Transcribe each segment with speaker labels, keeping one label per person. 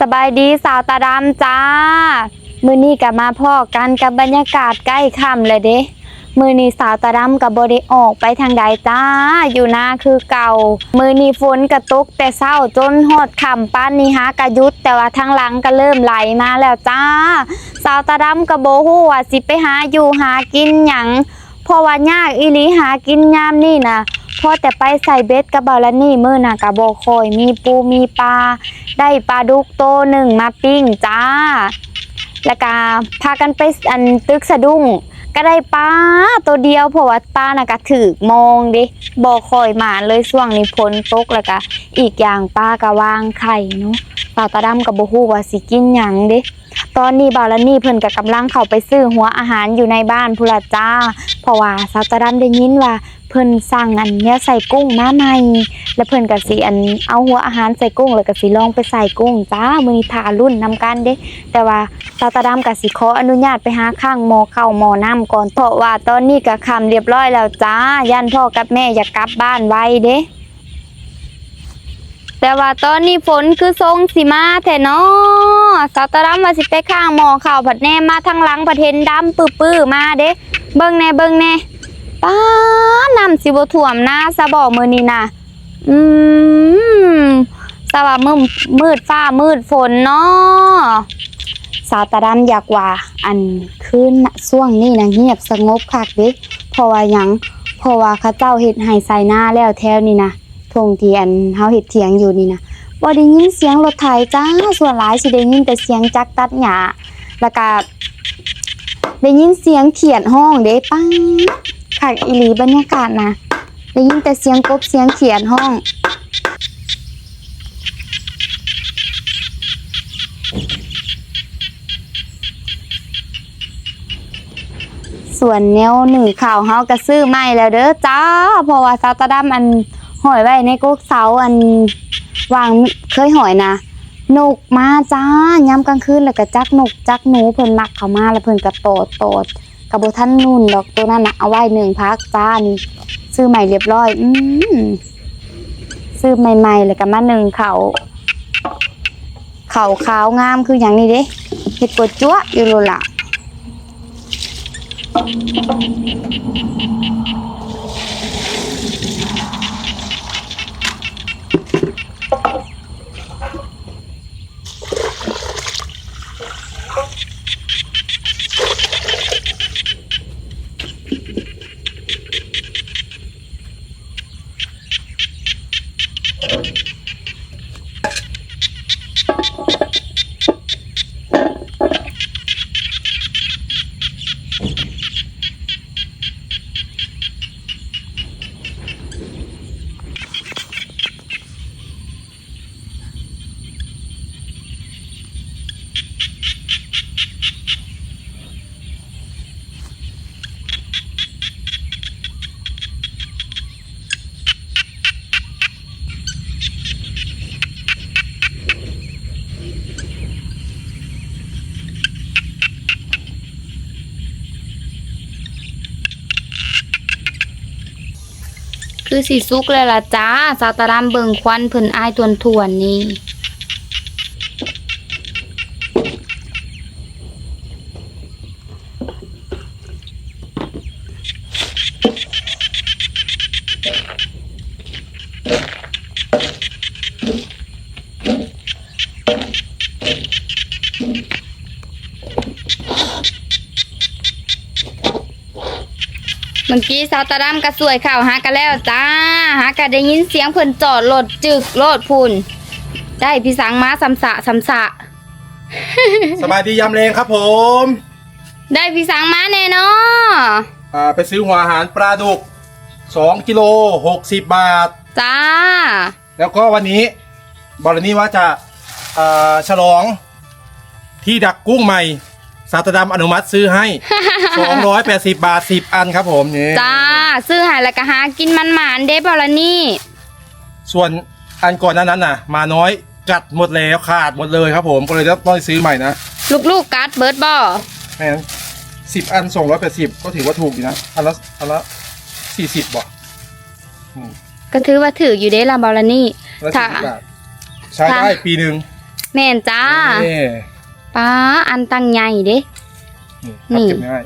Speaker 1: สบายดีสาวตาดำจ้า มือนี้กับมาพ่อกันกับบรรยากาศใกล้ค่ำเลยเด้มือนี้สาวตาดำกับบได้ออกไปทางใดจ้า อยู่หน้าคือเก่า มือนี้ฝนกระตุกแต่เศร้าจนหอดค่ำป้านนี้ฮะกระยุดแต่ว่าทางหลังก็เริ่มไหลมาแล้วจ้า สาวตาดำกับโบฮู้ว่าสิไปหาอยู่หากินหยังเพราะว่ายากอีหลีหากินยามนี่นะ พอแต่ไปใส่เบ็ดกับบาลานี่มือน่ะกับโบคอย มีปูมีปลาได้ปลาดุกโตหนึ่งมาปิ้งจ้า แล้วก็พากันไปอันตึกสะดุ้งก็ได้ปลาตัวเดียวเพราะว่าปลาน่ะก็ถือมองดิบอคอยหมาเลยช่วงนี้ฝนตกแล้วก็อีกอย่างปลาก็วางไข่เนาะปลาตาดำกับบ่ฮู้ว่าสิกินหยังดิตอนนี้บ่าวละนี่เพิ่นก็กำลังเข้าไปซื้อหัวอาหารอยู่ในบ้านพุละจ้า เพราะว่าสาวตาดำได้ยินว่า พิ่นสั่งอันเนี้ยใส่กุ้งมาใหม่ แล้วเพิ่นก็สิอันเอาหัวอาหารใส่กุ้งแล้วก็สิลองไปใส่กุ้งจ้ามื้อนี้ทารุ่นนำกันเด้ แต่ว่าสาตาดำก็สิขออนุญาตไปหาข้างหมอเข้าหมอน้ำก่อนเพราะว่าตอนนี้ก็ค่ำเรียบร้อยแล้วจ้าย่านพ่อกับแม่อยากกลับบ้านไวเด้แต่ว่าตอนนี้ฝนคือทรงสิมาแท้เนาะสาวตาดำว่าสิไปข้างหมอเข้าผัดแน่มาทางหลังผัดเห็นดำปื้อๆมาเด้ เบิ่งแน่เบิ่งแน่ป้าำสิบ่ท่วมหน้าซะบ่มื้อนี้น่ะอืมสว่ามืดมืดฟ้ามืดฝนเนาะสาวตาดำอยากว่า อันคืนน่ะช่วงนี้นะเงียบสงบคักเด้เพราะว่ายังเพราะว่าเขาเจ้าเฮ็ดให้ใส่หน้าแล้วแถวนี่นะทงเที่อันเฮาเฮ็ดเถียงอยู่นี่นะบ่ได้ยินเสียงรถไถจ้าส่วนหลายสิได้ยินแต่เสียงจักตัดหญ้าแล้วก็ได้ยินเสียงเขียดห้องเด้ปัง คักอีหลีบรรยากาศนะได้ยินแต่เสียงกบเสียงเขียนห้อง ส่วนแนวหนึ่งข่าวเฮาก็ซื้อใหม่แล้วเด้อจ้า เพราะว่าซาตาดำอันหอยไว้ในกุ๊กเสาอันวางเคยหอยนะนกมาจ้ายามกลางคืนแล้วก็จักนกจักหนูเพิ่นมักเข้ามาแล้วเพิ่นก็โตดโตด กับบ่ทันนุ่นดอกตัวนั้นนะเอาไว้หนึ่งพักจ้านี่ซื้อใหม่เรียบร้อย อืมซื้อใหม่ๆเลยก็มาหนึ่งเขาเขาขาวงามคืออย่างนี้เด้เห็ดปวดจั๊วอยู่โลละ คือสีซุกเลยล่ะจ้า สาวตารามเบิงควันเพิ่นอายทวนทวนๆนี่ กี้สาวตาดำก็สวยข่าวหากันแล้วจ้าหากันได้ยินเสียงเพิ่นจอดรถจึกรถพุ่นได้พี่สังมาสำสะสำสะ
Speaker 2: สบายดียำเลงครับผม
Speaker 1: ได้พี่สังมาแน่เนอ
Speaker 2: อ่าไปซื้อหัวอาหารปลาดุก2กิโล60บาท
Speaker 1: จ้า
Speaker 2: แล้วก็วันนี้บอลนี่ว่าจะอ่าฉลองที่ดักกุ้งใหม่ สาตดำอนุมัติซื้อให้ 280 บาท 10 อันครับผมนี่
Speaker 1: จ้า ซื้อหายแล้วก็หากินมันหมานเด้บอลนี่
Speaker 2: ส่วนอันก่อนหนั้นนั้นน่ะ มาน้อยกัดหมดแล้วขาดหมดเลยครับผมก็เลยต้องซื้อใหม่นะ
Speaker 1: ลูกๆกัดเบิร์ดบอ
Speaker 2: แม่สิบอัน 280 ก็ถือว่าถูกอยู่นะอันละอันละ40บาท
Speaker 1: ก็ถือว่าถืออยู่เด้ละบอลนี่
Speaker 2: ละ
Speaker 1: ถ้า
Speaker 2: 40บาทใช้ได้ปีหนึ่ง
Speaker 1: แม่นจ้า
Speaker 2: นี่
Speaker 1: ป้าอันตั้งใหญ่เด้
Speaker 2: นี่ครับเก็บง่าย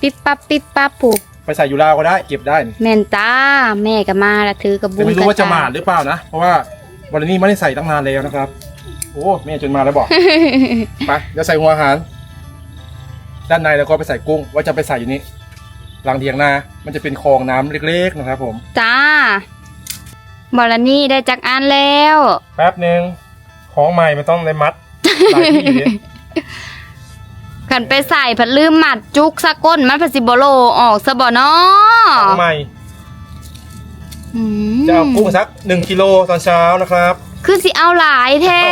Speaker 1: ปิ๊บปั๊บปิ๊บปั๊บผูก
Speaker 2: ไปใส่อยู่ลาวก็ได้เก็บได้นี่
Speaker 1: แม่นจ้าแม่ก็มาละถือกระบุ
Speaker 2: แต่
Speaker 1: ง
Speaker 2: ไม่รู้ว่าจะ
Speaker 1: ก
Speaker 2: มาหรือเปล่านะ เพราะว่าวันนี้ไม่ได้ใส่ตั้งนานแล้วนะครับ โอ้แม่จนมาแล้วบอก ไปเดี๋ยวใส่หัวอาหาร ด้านในแล้วก็ไปใส่กุ้ง ว่าจะไปใส่อยู่นี้หลังเทียงนา มันจะเป็นคลองน้ำเล็กๆนะครับ ผม
Speaker 1: จ้าบอลนี่ได้จักอันแล้ว
Speaker 2: แป๊บหนึ่งของใหม่มันต้องในมัดหลายที่ดิ
Speaker 1: ขันไปใส่ผัดลืมหมัดจุกสะก้นมันผัดสิบโลออกซะบ่เนาะ
Speaker 2: ของใหม่
Speaker 1: อืม
Speaker 2: จะเอากุ้งสักหนึ่งกิโลตอนเช้านะครับ
Speaker 1: คือสิเอาหลายแท้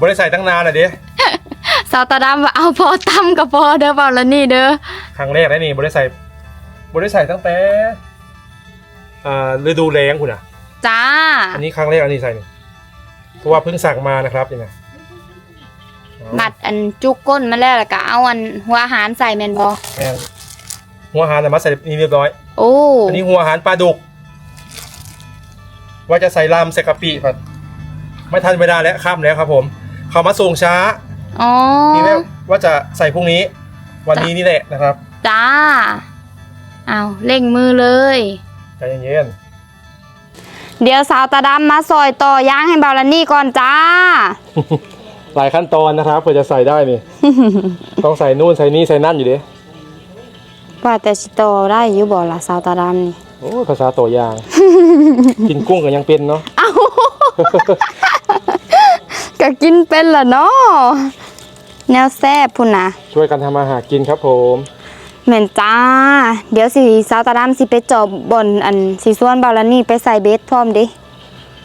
Speaker 2: บริใส่ตั้งนานเลยเด้
Speaker 1: สาวตาดำว่าเอาพอตั้มกับพอเด้อบอลนี่เด้อ
Speaker 2: ครั้งแรกนะนี่บริใส่บริใส่ตั้งแต่อ่าฤดูแล้งคุณอะ
Speaker 1: จ้า
Speaker 2: อันนี้ครั้งแรกอันนี้ใส่นี่เพราะว่าเพิ่งสั่งมานะครับนี่นะเอา
Speaker 1: ห มัดอันจุกก้นมาแล้วแล้วก็เอาอันหัวอาหารใส่แมนบอ
Speaker 2: แม่นหัวอาหารน่ะมาใส่นี่เรียบร้อย
Speaker 1: โอ้
Speaker 2: อันนี้หัวอาหารปลาดุก ว่าจะใส่ลำใส่กะปิผัดไม่ทันเวลาแล้วข้ามแล้วครับ ผม เขามาส่งช้า
Speaker 1: อ๋อ
Speaker 2: นี่แม่ว่าจะใส่พรุ่งนี้ วันนี้นี่แหละนะครับ
Speaker 1: จ้าเอาเร่งมือเลย
Speaker 2: ใจเย็น
Speaker 1: เดี๋ยวสาวตาดำมาซอยต่อย่างให้บอลนี่ก่อนจ้า
Speaker 2: ๆ หลายขั้นตอนนะครับเพื่อจะใส่ได้นี่ ต้องใส่นู่นใส่นี่ใส่นั่นอยู่ดิ
Speaker 1: ว่าแต่สิโตอได้อยู่บ่ล่ะสาวตาดำนี่
Speaker 2: โอ้ภาษาตัวยาง กินกุ้งก็ยังเป็นเนาะ
Speaker 1: เอา ก็กินเป็นล่ะเนาะแนวแซ่บพุ่นนะ
Speaker 2: ช่วยกันทำอาหารกินครับผม
Speaker 1: เหม็นจ้า เดี๋ยวสิสาวตาดำสิไปจอบบนอันสีส่วนบอลนี่ไปใส่เบสพร้อมดิ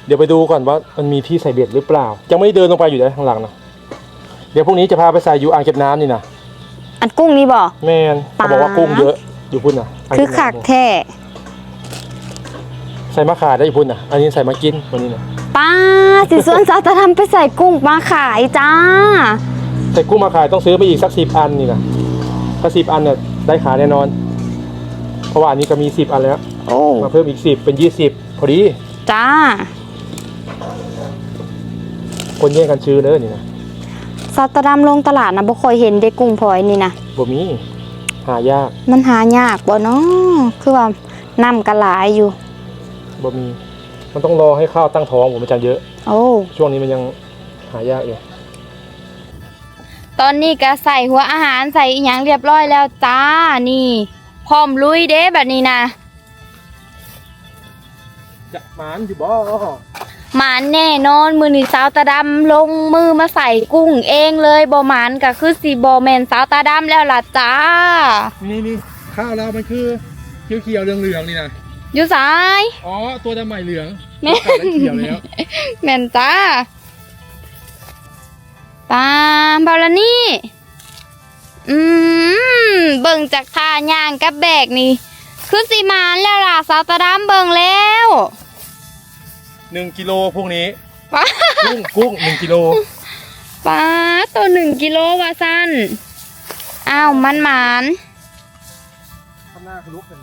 Speaker 2: เดี๋ยวไปดูก่อนว่ามันมีที่ใส่เบ็ดหรือเปล่า ยังไม่ได้เดินลงไปอยู่เลยข้างหลังนะเดี๋ยวพรุ่งนี้จะพาไปใส่อยู่อ่างเก็บน้ำนี่นะ
Speaker 1: อันกุ้งนี่บ่
Speaker 2: แมนเขาบอกว่ากุ้งเยอะอยู่พุ่นนะง
Speaker 1: คือ
Speaker 2: เบน้ำ
Speaker 1: ขักแท้
Speaker 2: ใส่มะขาได้อยู่พุ่นนะอันนี้ใส่มากินวันนี้นะ
Speaker 1: ป้าสีส่วนสาวตาดำไปใส่กุ้งมาขายจ้า
Speaker 2: ใส่กุ้งมาขายต้องซื้อไปอีกสักสิบอันนี่นะถ้าสิบอันเนี่ยได้ขายแน่นอน เพราะว่าอันนี้ก็มีสิบอันแล้ว
Speaker 1: โอ้
Speaker 2: มาเพิ่มอีกสิบเป็นยี่สิบพอดี
Speaker 1: จ้า
Speaker 2: คนแย่งกันซื้อเลยนี่นะ
Speaker 1: สาวตาดำลงตลาดนะบ่ค่อยเห็นได้กุ้งพลอยนี่นะ
Speaker 2: บ่มีหายาก
Speaker 1: มันหายากบ่เนาะคือว่าน้ำกระหลายอยู่
Speaker 2: บ่มี มันต้องรอให้ข้าวตั้งท้องผมมันจะเยอะ
Speaker 1: โอ้
Speaker 2: ช่วงนี้มันยังหายากอยู่
Speaker 1: ตอนนี้ก็ใส่หัวอาหารใส่อีหยังเรียบร้อยแล้วจ้านี่พร้อมลุยเด้แบบนี้นะ
Speaker 2: จะหมานอยู่บ่
Speaker 1: หมานแน่นอนมือนี่สาวตาดำลงมือมาใส่กุ้งเองเลยบ่หมานก็คือสีบแมนสาวตาดำแล้วล่ะจ้า
Speaker 2: นี่นี่ข้าวเรามันคือเขียวๆเหลืองๆนี่นะ
Speaker 1: อยู่สาย
Speaker 2: อ๋อ ตัวดำใหม่เหลือง
Speaker 1: แม่
Speaker 2: ข้าวนั้นเขียวแล้ว
Speaker 1: แม่นจ้าปาบาลานี่ อืม เบิ่งจากท่าย่างกับแบกนี่ คือสีมานแล้วล่ะสาวตาดำเบิ่งแล้ว
Speaker 2: หนึ่งกิโลพวกนี้
Speaker 1: ป้า
Speaker 2: กุ้งกุ้งหนึ่งกิโล
Speaker 1: ป้าตัวหนึ่งกิโลว่าสั้นอ้าวมันหมาน
Speaker 2: ข้างหน้าคือลุกกัน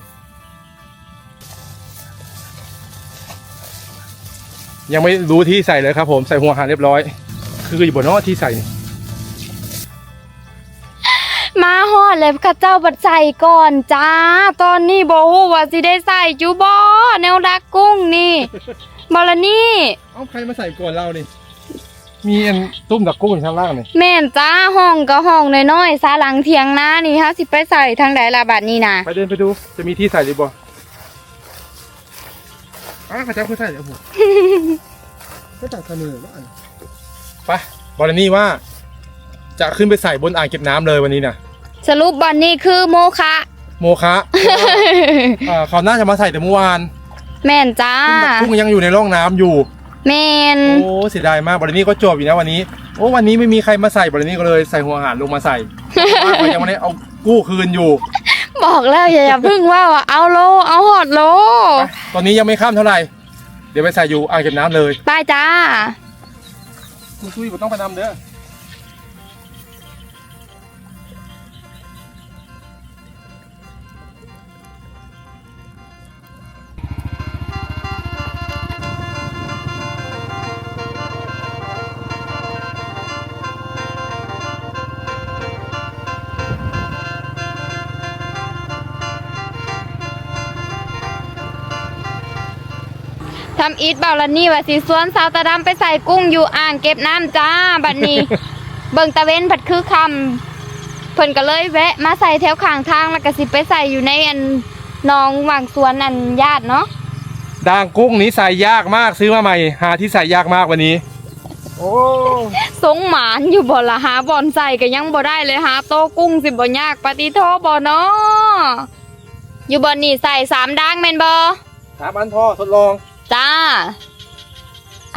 Speaker 2: ยังไม่รู้ที่ใส่เลยครับผมใส่หัวอาหารเรียบร้อย คืออยู่บนนอกที่ใส่นี่
Speaker 1: มาฮอดเลยข้าเจ้าบัดใส่ก่อนจ้า ตอนนี้บ่ฮู้ว่าสิได้ใส่จูบอแนวดักกุ้งนี่ บอลานี่
Speaker 2: เอาใครมาใส่ก่อนเรานี่มีอันตุ้มดักกุ้งอยู่ข้างล่างนี่
Speaker 1: แม่นจ้าห้องก็ห้องน้อยๆซาหลังเทียงนานี่ฮะสิไปใส่ทางใดล่ะบัดนี้นะ
Speaker 2: ไปเดินไปดูจะมีที่ใส่หรือบ่อ้าวข้าเจ้าคือใส่เดี๋ยวผมไม่ตัดเสนอว่าอันไปบอลนี่ว่า จะขึ้นไปใส่บนอ่างเก็บน้ำเลยวันนี้นะ
Speaker 1: สรุปบัดนี้คือโมคะ
Speaker 2: โมคะเพราะว่าเอ่อเขาน่าจะมาใส่แต่เมื่อวาน
Speaker 1: แม่นจ้า
Speaker 2: กุ้งยังอยู่ในร่องน้ำอยู่
Speaker 1: แม่น
Speaker 2: โอ้เสียดายมากบอลนี่ก็จบอยู่นะวันนี้ โอ้วันนี้ไม่มีใครมาใส่บอลนี่ก็เลยใส่หัวอาหารลงมาใส่เพราะว่าเขายังไม่ได้เอากู้คืนอยู่
Speaker 1: บอกแล้วอย่าอย่าเพึ่งว่าว่าเอาโล เอาหอดโล
Speaker 2: ไปตอนนี้ยังไม่ข้ามเท่าไหร่ เดี๋ยวไปใส่อยู่อ่างเก็บน้ำเลย
Speaker 1: ไปจ้า
Speaker 2: คุณซุยผมต้องไปนำเด้อ
Speaker 1: ทำอีทเบาละนี่ว่าสิสวนสาวตาดำไปใส่กุ้งอยู่อ่างเก็บน้ำจ้าบัดนี้ เบิ่งตะเว้นผัดคือคำเพิ่นก็เลยแวะ มาใส่แถวข้างทางแล้วก็สิไปใส่อยู่ในอันหนองหว่างสวนอันญาติเนาะ
Speaker 2: ด่างกุ้งนี้ใส่ยากมากซื้อมาใหม่ หาที่ใส่ยากมากวันนี้ โอ้
Speaker 1: สงหมานอยู่บ่ละหาบ่อนใส่ก็ยังบ่ได้เลยหาโตกุ้งสิบ่ยากปฏิโทบ่เนาะอยู่บ่อนนี่ใส่สามดังแม่นบ่
Speaker 2: สามอันพ่อทดลอง
Speaker 1: จ้า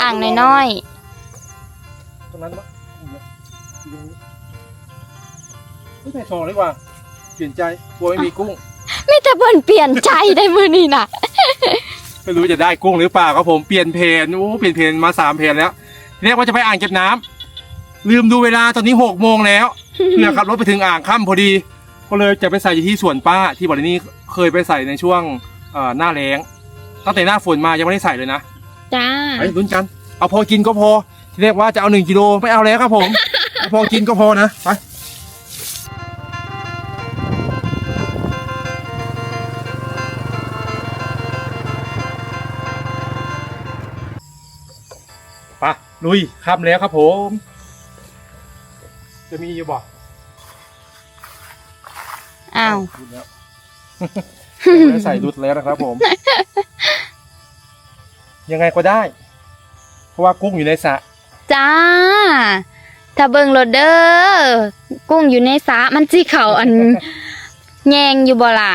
Speaker 1: อ่างน้อย
Speaker 2: ตรงนั้นมั้งไม่ใส่ซองดีกว่า เปลี่ยนใจกลัวไม่มีกุ้ง
Speaker 1: ๆมีแต่เพิ่นเปลี่ยนใจได้มื้อนี้น่ะ
Speaker 2: ไม่รู้จะได้กุ้งหรือเปล่าครับผมเปลี่ยนเพนโอ้เปลี่ยนเพนมาสามเพนแล้วทีแรกว่าจะไปอ่างเก็บน้ำลืมดูเวลาตอนนี้หกโมงแล้วเพื่อขับรถไปถึงอ่างค่ำพอดี ก็เลยจะไปใส่อยู่ที่สวนป้าที่บ่อนี้เคยไปใส่ในช่วงเอ่อหน้าแล้ง ตั้งแต่หน้าฝนมายังไม่ได้ใส่เลยนะ
Speaker 1: จ้า
Speaker 2: ไปลุ้นกัน เอาพอกินก็พอ ทีแรกว่าจะเอาหนึ่งกิโลไม่เอาแล้วครับผม เอาพอกินก็พอนะไปไปลุยค่ำแล้วครับผม จะมีอยู่บ่
Speaker 1: อ้าว
Speaker 2: รุดแล้ว ไม่ได้ใส่รุดแล้วนะครับผม ยังไงก็ได้ เพราะว่ากุ้งอยู่ในสระ
Speaker 1: จ้า ถ้าเบิ่งโลดเด้อกุ้งอยู่ในสระมันสิเข้าอัน แยงอยู่บ่ล่ะ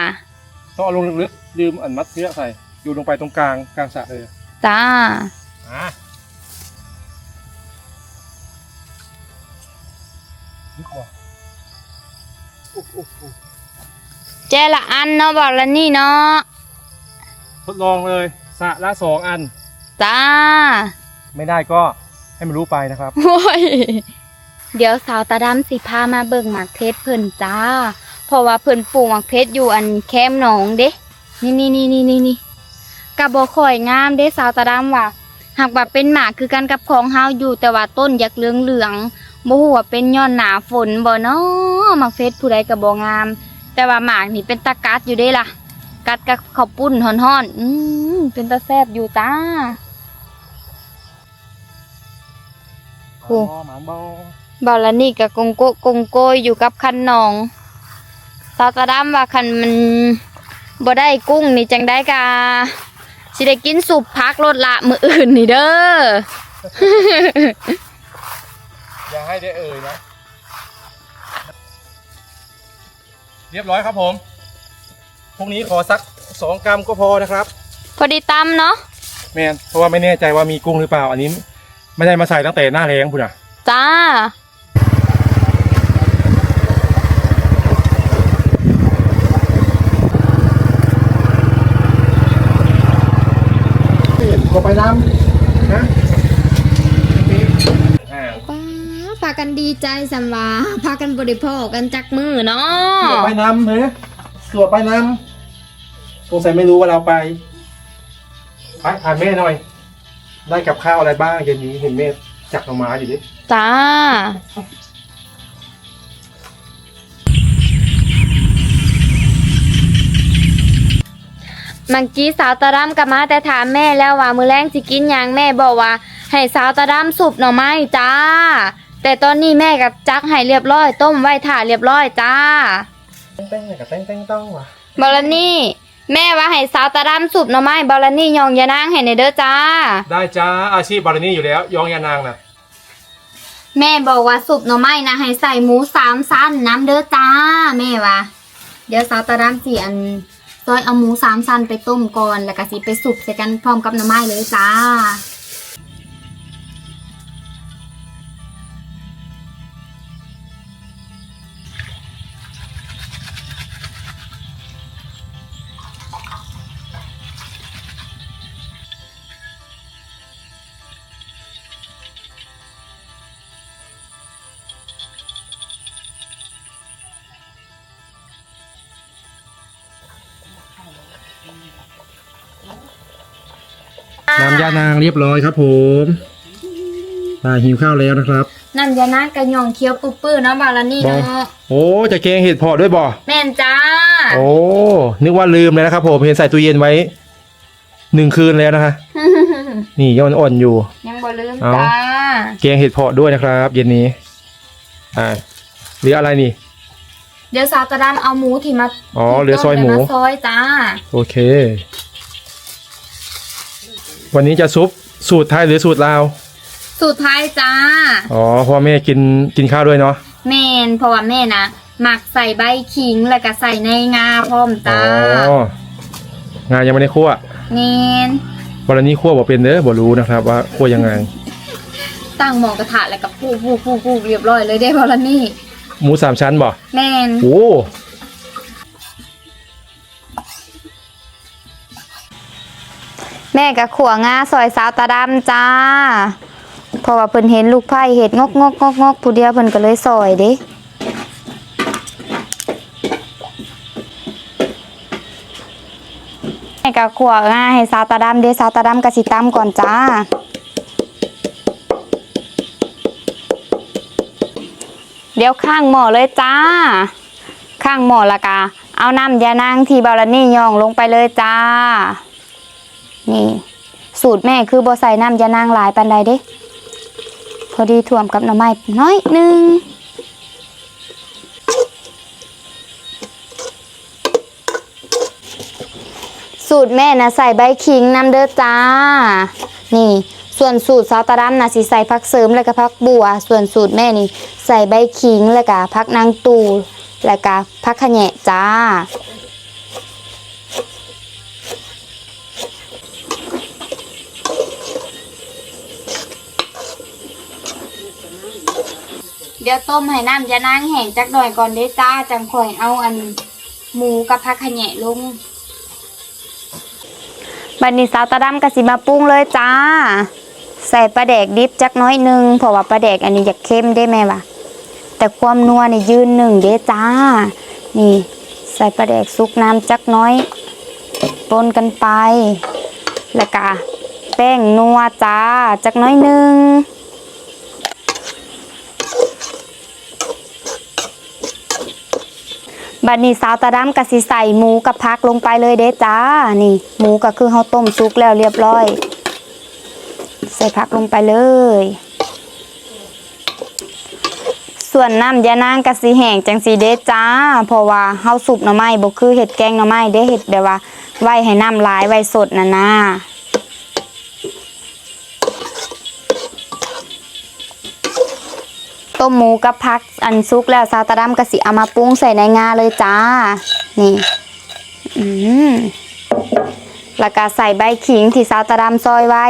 Speaker 2: ต้องเอาลงลึกๆลืมอันมัดเชือกใส่อยู่ลงไปตรงกลางกลางสระเลย
Speaker 1: จ้า
Speaker 2: อะนี่ก่อนอุ๊บอุ๊บอุ๊บ
Speaker 1: แจละอันเนาะบอกละนี่เนาะ
Speaker 2: ทดลองเลยสระละสองอัน
Speaker 1: จ้า
Speaker 2: ไม่ได้ก็ให้มันรู้ไปนะครับ
Speaker 1: โอ้ยเดี๋ยวสาวตาดำสิพามาเบิ่งหมากเพชรเพิ่นจ้า เพราะว่าเพิ่นปลูกหมากเพชรอยู่อันแคมหนองเด้ นี่นี่นี่นี่นี่นี่กะบ่ค่อยงามเด้สาวตาดำว่าหากว่าเป็นหมากคือกันกับของเฮาอยู่แต่ว่าต้นอยากเหลืองเหลืองๆบ่ฮู้ว่าเป็นย้อนหนาฝนบ่เนาะหมากเพชรผู้ใดก็บ่งาม แต่ว่าหมากนี่เป็นตะกัดอยู่เด้ล่ะ กัดกับข้าวปุ้นฮ้อนๆอืมเป็นตาแซ่บอยู่จ้า โอ้
Speaker 2: หมานบอ
Speaker 1: บาลานี่กับกงโกะกงโกยอยู่กับคันนองสาวตาดำว่าคันมันบ่ได้กุ้งนี่จังได้กาสิได้กินสุปพักรถละมืออื่นนี่เด้อ
Speaker 2: อย่าให้ได้เอ่ยนะ เรียบร้อยครับผม พรุ่งนี้ขอสักสองกรัมก็พอนะครับ
Speaker 1: พอดีตำเนาะ
Speaker 2: แมนเพราะว่าไม่แน่ใจว่ามีกุ้งหรือเปล่า อันนี้ ไม่ได้มาใส่ตั้งแต่หน้าแรงพุ่นอะ
Speaker 1: จ้า
Speaker 2: ก็ไปน้ำนะอ่า
Speaker 1: ป้าพากันดีใจสำว่าพากันบริโภคกันจักมือเนา
Speaker 2: สวะไปน้ำเลยสวไปน้ำสงสัยไม่รู้ว่าเราไป ไปถามแม่หน่อย ได้กับข้าวอะไรบ้างเย็นนี้เห็นแม่จักหน่อไม้อยู่ดิ
Speaker 1: จ้า เมื่อกี้สาวตะร่ำกับมาแต่ถามแม่แล้วว่ามือแรงสิกินหยังแม่บอกว่า ให้สาวตะร่ำสุบหน่อไม้จ้า แต่ตอนนี้แม่กับจักให้เรียบร้อย ต้มไว้ถ่าเรียบร้อยจ้า
Speaker 2: แต้งๆกับแต้งๆต้องว่ะ
Speaker 1: บอลนี่ แม่ว่าให้สาวตะร่ำสุบหน่อไม้บอลนี่ยองยานางให้ในเด้อจ้า
Speaker 2: ได้จ้าอาชีพบารานี่อยู่แล้ว ยองยานางน่ะ
Speaker 1: แม่บอกว่าสุบหน่อไม้นะให้ใส่หมูสามสั้นน้ำเด้อจ้า แม่ว่า เดี๋ยวสาวตะร่ำสีอันซอยเอาหมูสามสั้นไปต้มก่อนแล้วก็สิไปสุบใส่กันพร้อมกับหน่อไม้เลยจ้า
Speaker 2: น้ำยานางเรียบร้อยครับผมมาหิวข้าวแล้วนะครับ
Speaker 1: นั่นยานางกระยองเคี้ยวปุ๊บปื้อเนาะบาลนี่เนาะ
Speaker 2: โอ้จะแกงเห็ดเพาะด้วยบ่
Speaker 1: แม่นจ้า
Speaker 2: โอ้นึกว่าลืมเลยนะครับผมเห็นใส่ตู้เย็นไว้หนึ่งคืนแล้วนะคะ นี่ยังอ่อนๆอยู่
Speaker 1: ยังบ่ลืม
Speaker 2: เอ้า
Speaker 1: จ้า
Speaker 2: แกงเห็ดเพาะด้วยนะครับ เย็นนี้อ่าเหลืออะไรนี่
Speaker 1: เดี๋ยวสาวตะดำเอาหมูที่มา
Speaker 2: อ๋อเหลือซอยหมู
Speaker 1: ที่ต้นไปาซอยจ้า
Speaker 2: โอเค วันนี้จะซุปสูตรไทยหรือสูตรลาว
Speaker 1: สูตรไทยจ้า
Speaker 2: อ๋อเพราะว่าแม่กินกินข้าวด้วยเนาะ
Speaker 1: แม่นเพราะว่าแม่นะหมักใส่ใบขิงแล้วก็ใส่ในงาพร้อม
Speaker 2: อ๋
Speaker 1: จ้า
Speaker 2: องานยังไม่ได้คั่ว
Speaker 1: แม่น
Speaker 2: วันนี้คั่วบ่เป็นเด้อบ่รู้นะครับว่าคั่วยังไง
Speaker 1: ตั้งหมอกระทะแล้วก็ปูปูปูปูเรียบร้อยเลยได้พอละนี่
Speaker 2: หมูสามชั้นบ่
Speaker 1: แม่น
Speaker 2: โอ้
Speaker 1: แม่กับขัวงาซอยสาวตาดำจ้าเพราะว่าเพิ่นเห็นลูกไผ่เห็ดงกงกงกงกผู้เดียวเพิ่นก็เลยซอยเด้แม่กับขัวงาให้สาวตาดำเด้สาวตาดำกับสิตำก่อนจ้าเดี๋ยวข้างหม้อเลยจ้า ข้างหม้อละกะเอาน้ำยานางที่บาลานี่ย่องลงไปเลยจ้า นี่ สูตรแม่คือบอใส่น้ำยานางหลายปันใดเด้ พอดีท่วมกับหน่อไม้น้อยหนึ่งสูตรแม่นะใส่ใบขิงน้ำเด้อจ้า นี่ ส่วนสูตรซาวตาดัมนะสิใส่พักเสริมแล้วก็พักบัว ส่วนสูตรแม่นี่ ใส่ใบขิงแล้วก็พักนางตูแล้วก็พักขะแหนะจ้า เดี๋ยวต้มให้น้ำยานางแห้งจักหน่อยก่อนเด้จ้าจังค่อยเอาอันหมูกับพักขะแหนะลงบันนี้สาวตาดำกสิมาปรุงเลยจ้า ใส่ปลาแดกดิบจักน้อยหนึ่งเพราะว่าปลาแดกอันนี้อยากเข้มได้ไหมวะแต่ความนัวนี่ยืนหนึ่งเด้จ้า นี่ ใส่ปลาแดกซุกน้ำจักน้อยปนกันไป แล้วก็แป้งนัวจ้าจักน้อยหนึ่ง บัดนี้สาวตาดำกะสิใส่หมูกับพักลงไปเลยเด้จ้า นี่ หมูก็คือเฮาต้มซุกแล้วเรียบร้อย ใส่ผักลงไปเลย ส่วนน้ำยานางกะสีแห้งจังสีเด้จ้า เพราะว่าเฮาสุปหน่อไม้บ่คือเห็ดแกงหน่อไม้เด้เห็ดแบบว่า ไว้ให้น้ำหลายไว้สดน่ะนะ ต้มหมูกับผักอันซุกแล้วซาตาดำกะสิเอามาปรุงใส่ในงาเลยจ้า นี่ อืมแล้วก็ใส่ใบขิงที่ซาตาดำซอยไว้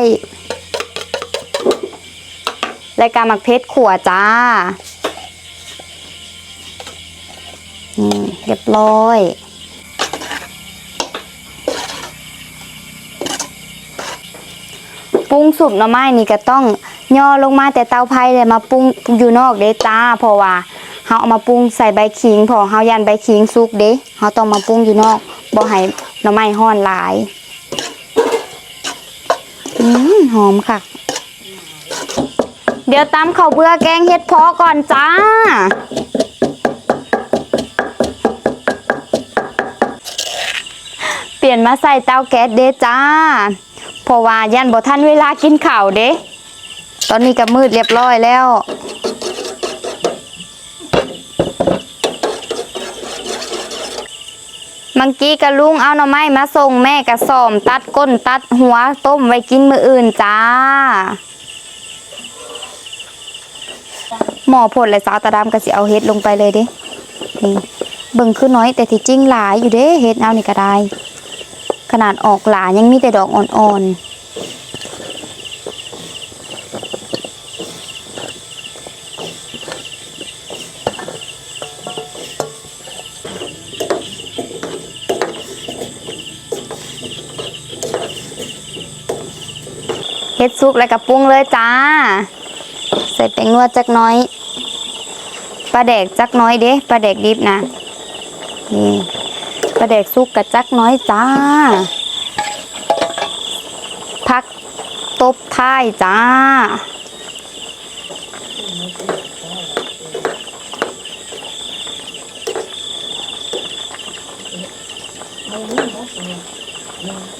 Speaker 1: รายการหมักเพชรขัวจ้า นี่เรียบร้อยปรุงสุปหน่อไม้นี่ก็ต้อง ย่อลงมาแต่เตาไผ่เลยมาปรุงอยู่นอกเด้จ้าเพราะว่าเฮาเอามาปรุงใส่ใบขิงพอเฮายันใบขิงสุกเด้เฮาต้องมาปรุงอยู่นอกบ่ให้หน่อไม้ฮ้อนหลายอืมหอมค่ะ เดี๋ยวตำข้าวเบื่อแกงเห็ดเพาะก่อนจ้าเปลี่ยนมาใส่เตาแก๊สเด้จ้า เพราะว่ายันบ่ทันเวลากินข้าวเด้ ตอนนี้ก็มืดเรียบร้อยแล้วเมื่อกี้กะลุงเอาหน่อไม้มาส่งแม่กะสอม ตัดก้นตัดหัวต้มไว้กินมืออื่นจ้า หมอผลและสาวตาดำก็สิเอาเฮ็ดลงไปเลยเด้นี่เบิ่งคือน้อยแต่ที่จริงหลายอยู่เด้เฮ็ดเอานี่ก็ได้ ขนาดออกหลายังมีแต่ดอกอ่อนๆ เฮ็ดซุกแล้วก็ปรุงเลยจ้า ใส่แป้งนวดจักน้อยปลาแดกจักน้อยเด้ปลาแดกดิบนะนี่ปลาแดกสุกกับจักน้อยจ้าพักตบท้ายจ้าพ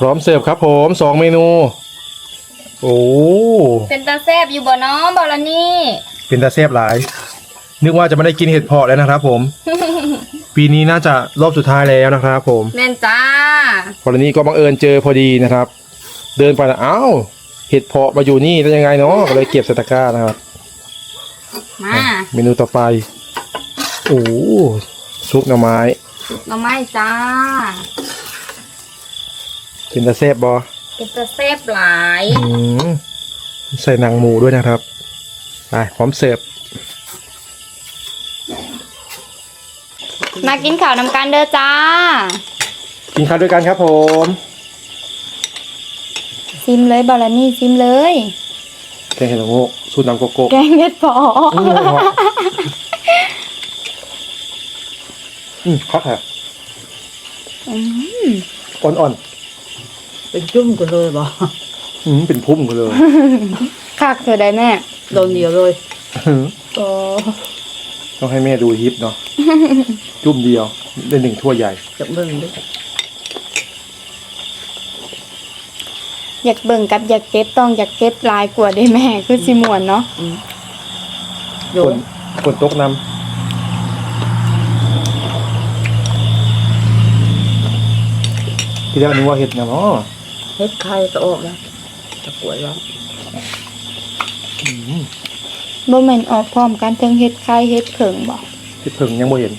Speaker 2: พร้อมเสิร์ฟครับผมสองเมนู โอ้
Speaker 1: เป็นตาแซบอยู่บ่เนาะบอลนี่
Speaker 2: เป็นตาแซบหลาย นึกว่าจะไม่ได้กินเห็ดเพาะแล้วนะครับ ผม ปีนี้น่าจะรอบสุดท้ายแล้วนะครับ ผม
Speaker 1: แม่นจ้า
Speaker 2: พอลนี้ก็บังเอิญเจอพอดีนะครับ เดินไปแล้วอ้าวเห็ดเพาะมาอยู่นี่ได้ยังไงเนาะก็เลยเก็บใส่ตะกร้านะครับ
Speaker 1: มา
Speaker 2: เมนูต่อไปโอ้ซุปหน่อไม้
Speaker 1: หน่อไม้จ้า
Speaker 2: เป็นตาแซบบอ
Speaker 1: เป็นตาแซบหลาย
Speaker 2: อืมใส่หนังหมูด้วยนะครับไปพร้อมเสิร์ฟ
Speaker 1: มากินข้าวนำกันเด้อจ้า
Speaker 2: กินข้าวด้วยกันครับผม
Speaker 1: ซิมเลยบอลนี่ซิมเลย
Speaker 2: แกงเห็ดละโงกสูตรน้ำโกโก้
Speaker 1: แกงเห็ดเพอ
Speaker 2: อืมอืมครับค่ะ
Speaker 1: อืม
Speaker 2: อ่อน
Speaker 3: เป็นจุ่มกันเลยบ่
Speaker 2: ๆอืมเป็นพุ่มกันเลย
Speaker 1: คักเธอได้แม่
Speaker 3: โดนเดียวเลย
Speaker 1: โอ้
Speaker 2: ต้องให้แม่ดูฮิปเนาะจุ่มเดียวได้หนึ่งถ้วยใหญ่
Speaker 3: จะเบิ่งดิ
Speaker 1: อยากเบิ่งกับอยากเก็บต้องอยากเก็บหลายกว่าได้แม่คือสิมวนเนาะ
Speaker 3: โย
Speaker 2: ฝ
Speaker 3: น
Speaker 2: นฝนตกนำที่แรกนึกว่าเห็ดนะเนาะ
Speaker 3: เฮ็ดไข่ก็ออกแล้วตะกรวยแล้ว
Speaker 2: อืม
Speaker 1: บ่แม่นออกพร้อมกันทั้งเฮ็ดไข่เฮ็ดเผิงบ่
Speaker 2: เห็ดเพิ่งยังไม่เห็น